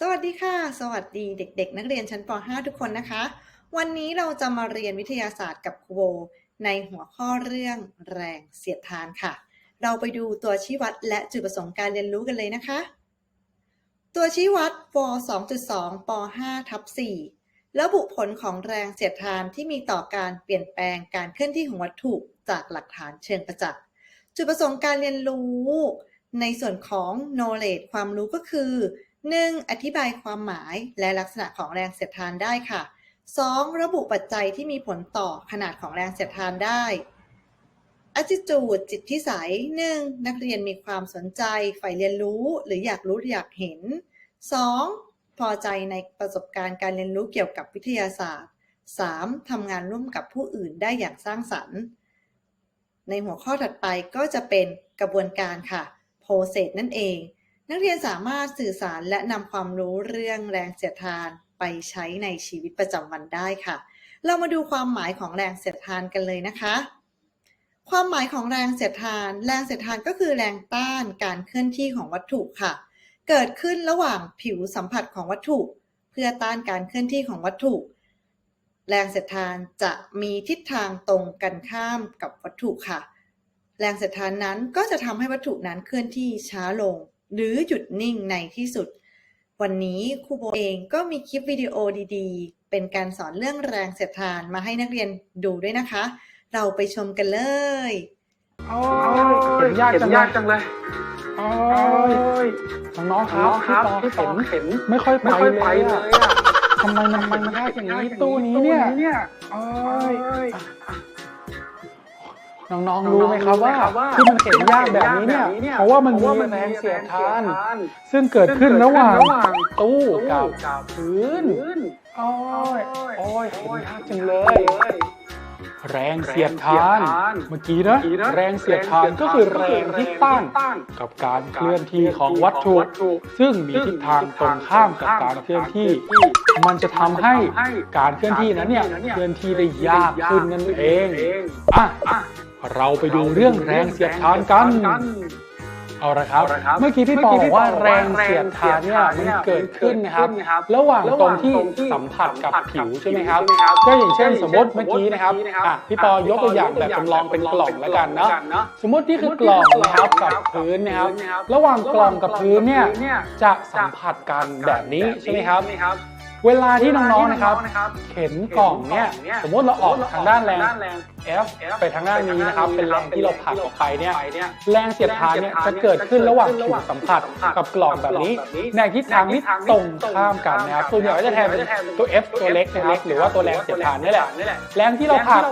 สวัสดีค่ะ สวัสดีเด็ก ๆ นักเรียนชั้นป .5 ทุกคนนะคะ วันนี้เราจะมาเรียนวิทยาศาสตร์กับครูโบในหัวข้อเรื่องแรงเสียดทานค่ะ เราไปดูตัวชี้วัดและจุดประสงค์การเรียนรู้กันเลยนะคะ ตัวชี้วัดป 2.2 ป 5 ทับ 4 ระบุผลของแรงเสียดทานที่มีต่อการเปลี่ยนแปลงการเคลื่อนที่ของวัตถุจากหลักฐานเชิงประจักษ์ จุดประสงค์การเรียนรู้ ในส่วนของ knowledge ความรู้ก็คือ 1. อธิบายความหมายและลักษณะของแรงเสียดทานได้ค่ะ 2. ระบุปัจจัยที่มีผลต่อขนาดของแรงเสียดทานได้ attitude จิตพิสัย 1. นักเรียนมีความสนใจใฝ่เรียนรู้หรืออยากรู้อยากเห็น 2. พอใจในประสบการณ์การเรียนรู้เกี่ยวกับวิทยาศาสตร์ 3. ทำงานร่วมกับผู้อื่นได้อย่างสร้างสรรค์ ในหัวข้อถัดไปก็จะเป็นกระบวนการค่ะ process นั่นเอง นักเรียนสามารถสื่อสารและนำความรู้เรื่องแรงเสียดทานไปใช้ในชีวิตประจำวันได้ค่ะ เรามาดูความหมายของแรงเสียดทานกันเลยนะคะ ความหมายของแรงเสียดทาน แรงเสียดทานก็คือแรงต้านการเคลื่อนที่ของวัตถุค่ะ เกิดขึ้นระหว่างผิวสัมผัสของวัตถุ เพื่อต้านการเคลื่อนที่ของวัตถุ แรงเสียดทานจะมีทิศทางตรงกันข้ามกับวัตถุค่ะ แรงเสียดทานนั้นก็จะทำให้วัตถุนั้นเคลื่อนที่ช้าลง หรือหยุดนิ่งในที่สุด วันนี้ครูโบเองก็มีคลิปวิดีโอดีๆ เป็นการสอนเรื่องแรงเสียดทานมาให้นักเรียนดูด้วยนะคะ เราไปชมกันเลยโอ้ยเข็นยากจังยากจังเลยโอ้โอ้ยยน้องๆคน้รัอบงครับพี่พี่ปปออเข็นเข็นไม่ค่อยไปไม่ค่อยเลไปยเลอะยอะทำไมมันมันยากอย่างนี้ตู้นี้เนี่ยเนี่ยโอ้โอ้ยย น้องๆ รู้ไหมครับว่าที่มันเข็นยากแบบนี้เนี่ย เพราะว่ามันมีแรงเสียดทาน ซึ่งเกิดขึ้นระหว่างตู้กับพื้นโอ้ยโอ้ยเข็นยากจังเลย แรงเสียดทาน เมื่อกี้นะ แรงเสียดทานก็คือแรงที่ต้านกับการเคลื่อนที่ของวัตถุ ซึ่งมีทิศทางตรงข้ามกับการเคลื่อนที่ มันจะทำให้การเคลื่อนที่นั้นเนี่ยเคลื่อนที่ได้ยากขึ้นนั่นเองอะ เราไปดูเรื่องแรงเสียดทานกัน เอาละครับ เมื่อกี้พี่ปอบอกว่าแรงเสียดทานเนี่ยมันเกิดขึ้นนะครับ ระหว่างตรงที่สัมผัสกับผิวใช่ไหมครับ ก็อย่างเช่นสมมติเมื่อกี้นะครับอะพี่ปอยกตัวอย่างแบบจำลองเป็นกล่องแล้วกันเนาะ สมมตินี่คือกล่องนะครับกับพื้นนะครับ ระหว่างกล่องกับพื้นเนี่ยจะสัมผัสกันแบบนี้ใช่ไหมครับเวลาที่น้องๆนะครับ เข็นกล่องเนี่ย สมมติเราออกทางด้านแรง F ไปทางด้านนี้นะครับ เป็นแรงที่เราผลักออกไปเนี่ยแรงเสียดทานเนี่ยจะเกิดขึ้นระหว่างผิวสัมผัสกับกล่องแบบนี้ ในทิศทางที่ตรงข้ามกันนะครับส่วนใหญ่ก็จะแทนเป็นตัว F ตัวเล็กนะครับหรือว่าตัวแรงเสียดทานนี่แหละแรงที่เราผลัก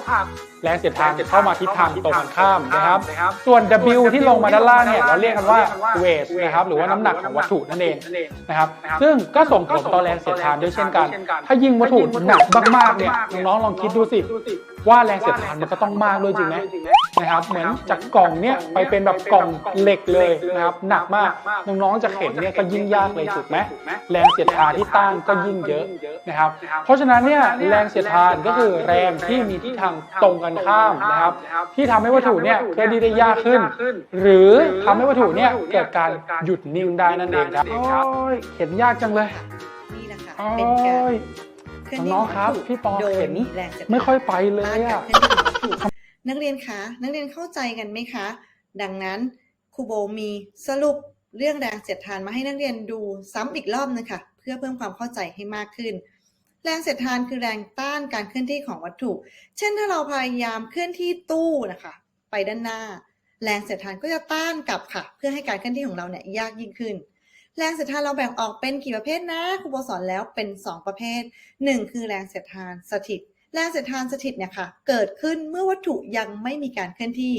แรงเสียดทานเข้ามาทิศทางตรงกันข้ามนะครับ ส่วน W ที่ลงมาด้านล่างเนี่ยเราเรียกกันว่า weight นะครับหรือว่าน้ำหนักของวัตถุนั่นเองนะครับ ซึ่งก็ส่งผลต่อแรงเสียดทานด้วยเช่นกัน ถ้ายิงวัตถุหนักมากๆเนี่ยน้องๆลองคิดดูสิ ว่าแรงเสียดทานมันก็ต้องมากด้วยจริงไหมนะครับเหมือนจากกล่องเนี่ยไปเป็นแบบกล่องเหล็กเลยนะครับหนักมากน้องๆจะเข็นเนี่ยก็ยิ่งยากเลยถูกไหมแรงเสียดทานที่ต้านก็ยิ่งเยอะนะครับ เพราะฉะนั้นเนี่ยแรงเสียดทานก็คือแรงที่มีทิศทางตรงกันข้ามนะครับ ที่ทำให้วัตถุเนี่ยเคลื่อนที่ได้ยากขึ้น หรือทำให้วัตถุเนี่ยเกิดการหยุดนิ่งได้นั่นเองครับโอ้ยเข็นยากจังเลยนี่แหละค่ะโอ้เป็นการยเคลื่อ นที่น้ขอองๆครับวัตถุพี่ปอโดยเข็นมีแรงเสียดทานไม่ค่อยไปเลต้ายนการอะเคลื่อนที่ของวัตถุนักเรียนคะ นักเรียนเข้าใจกันไหมคะ ดังนั้นครูโบมีสรุปเรื่องแรงเสียดทานมาให้นักเรียนดูซ้ำอีกรอบนึงค่ะ เพื่อเพิ่มความเข้าใจให้มากขึ้น แรงเสียดทานคือแรงต้านการเคลื่อนที่ของวัตถุ เช่นถ้าเราพยายามเคลื่อนที่ตู้นะคะ ไปด้านหน้า แรงเสียดทานก็จะต้านกลับค่ะ เพื่อให้การเคลื่อนที่ของเราเนี่ยยากยิ่งขึ้น แรงเสียดทานเราแบ่งออกเป็นกี่ประเภทนะครูโบสอนแล้วเป็น 2 ประเภท 1 คือแรงเสียดทานสถิต แรงเสียดทานสถิตเนี่ยค่ะเกิดขึ้นเมื่อวัตถุยังไม่มีการเคลื่อนที่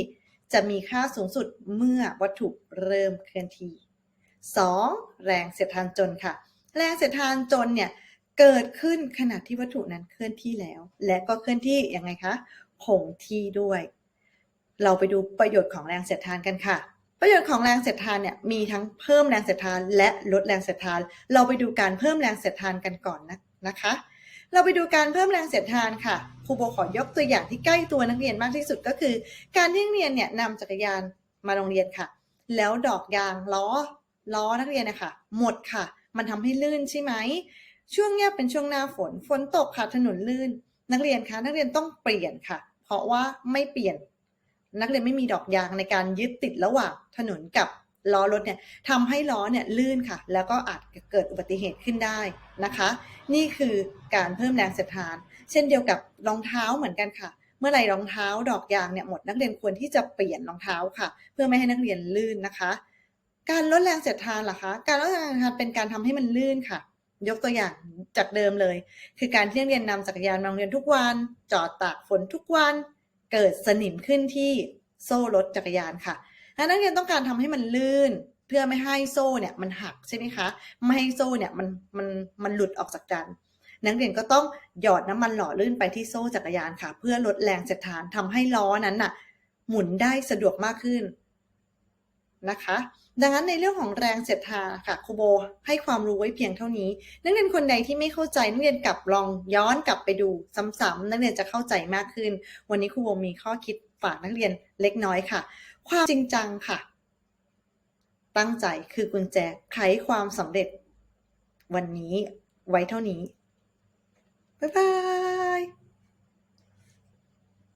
จะมีค่าสูงสุดเมื่อวัตถุเริ่มเคลื่อนที่ 2. แรงเสียดทานจนค่ะ แรงเสียดทานจนเนี่ยเกิดขึ้นขณะที่วัตถุนั้นเคลื่อนที่แล้ว และก็เคลื่อนที่ยังไงคะคงที่ด้วย เราไปดูประโยชน์ของแรงเสียดทานกันค่ะ ประโยชน์ของแรงเสียดทานเนี่ยมีทั้งเพิ่มแรงเสียดทานและลดแรงเสียดทาน เราไปดูการเพิ่มแรงเสียดทานกันก่อนนะนะคะ เราไปดูการเพิ่มแรงเสียดทานค่ะครูโบขอยกตัวอย่างที่ใกล้ตัวนักเรียนมากที่สุดก็คือ การที่นักเรียนเนี่ยนำจักรยานมาโรงเรียนค่ะ แล้วดอกยางล้อล้อนักเรียนนะคะหมดค่ะ มันทำให้ลื่นใช่ไหมช่วงเนี้ยเป็นช่วงหน้าฝนฝนตกค่ะถนนลื่น นักเรียนคะนักเรียนต้องเปลี่ยนค่ะ เพราะว่าไม่เปลี่ยน นักเรียนไม่มีดอกยางในการยึดติดระหว่างถนนกับล้อรถเนี่ยทำให้ล้อเนี่ยลื่นค่ะ แล้วก็อาจเกิดอุบัติเหตุขึ้นได้นะคะ นี่คือการเพิ่มแรงเสียดทาน เช่นเดียวกับรองเท้าเหมือนกันค่ะ เมื่อไหร่รองเท้าดอกยางเนี่ยหมดนักเรียนควรที่จะเปลี่ยนรองเท้าค่ะ เพื่อไม่ให้นักเรียนลื่นนะคะ การลดแรงเสียดทานล่ะคะ การลดแรงเสียดทานเป็นการทำให้มันลื่นค่ะ ยกตัวอย่างจากเดิมเลย คือการที่นักเรียนนำจักรยานมาโรงเรียนทุกวัน จอดตากฝนทุกวัน เกิดสนิมขึ้นที่โซ่รถจักรยานค่ะนักเรียนต้องการทำให้มันลื่นเพื่อไม่ให้โซ่เนี่ยมันหักใช่ไหมคะ ไม่ให้โซ่เนี่ยมันมันมันหลุดออกจากกัน นักเรียนก็ต้องหยอดน้ำมันหล่อลื่นไปที่โซ่จักรยานค่ะ เพื่อลดแรงเสียดทานทำให้ล้อนั้นน่ะ หมุนได้สะดวกมากขึ้นนะคะ ดังนั้นในเรื่องของแรงเสียดทานค่ะครูโบให้ความรู้ไว้เพียงเท่านี้ นักเรียนคนใดที่ไม่เข้าใจนักเรียนกลับลองย้อนกลับไปดูซ้ำๆนักเรียนจะเข้าใจมากขึ้น วันนี้ครูโบมีข้อคิดฝากนักเรียนเล็กน้อยค่ะ ความจริงจังค่ะ ตั้งใจคือกุญแจไขความสำเร็จ วันนี้ไว้เท่านี้ บ๊ายบาย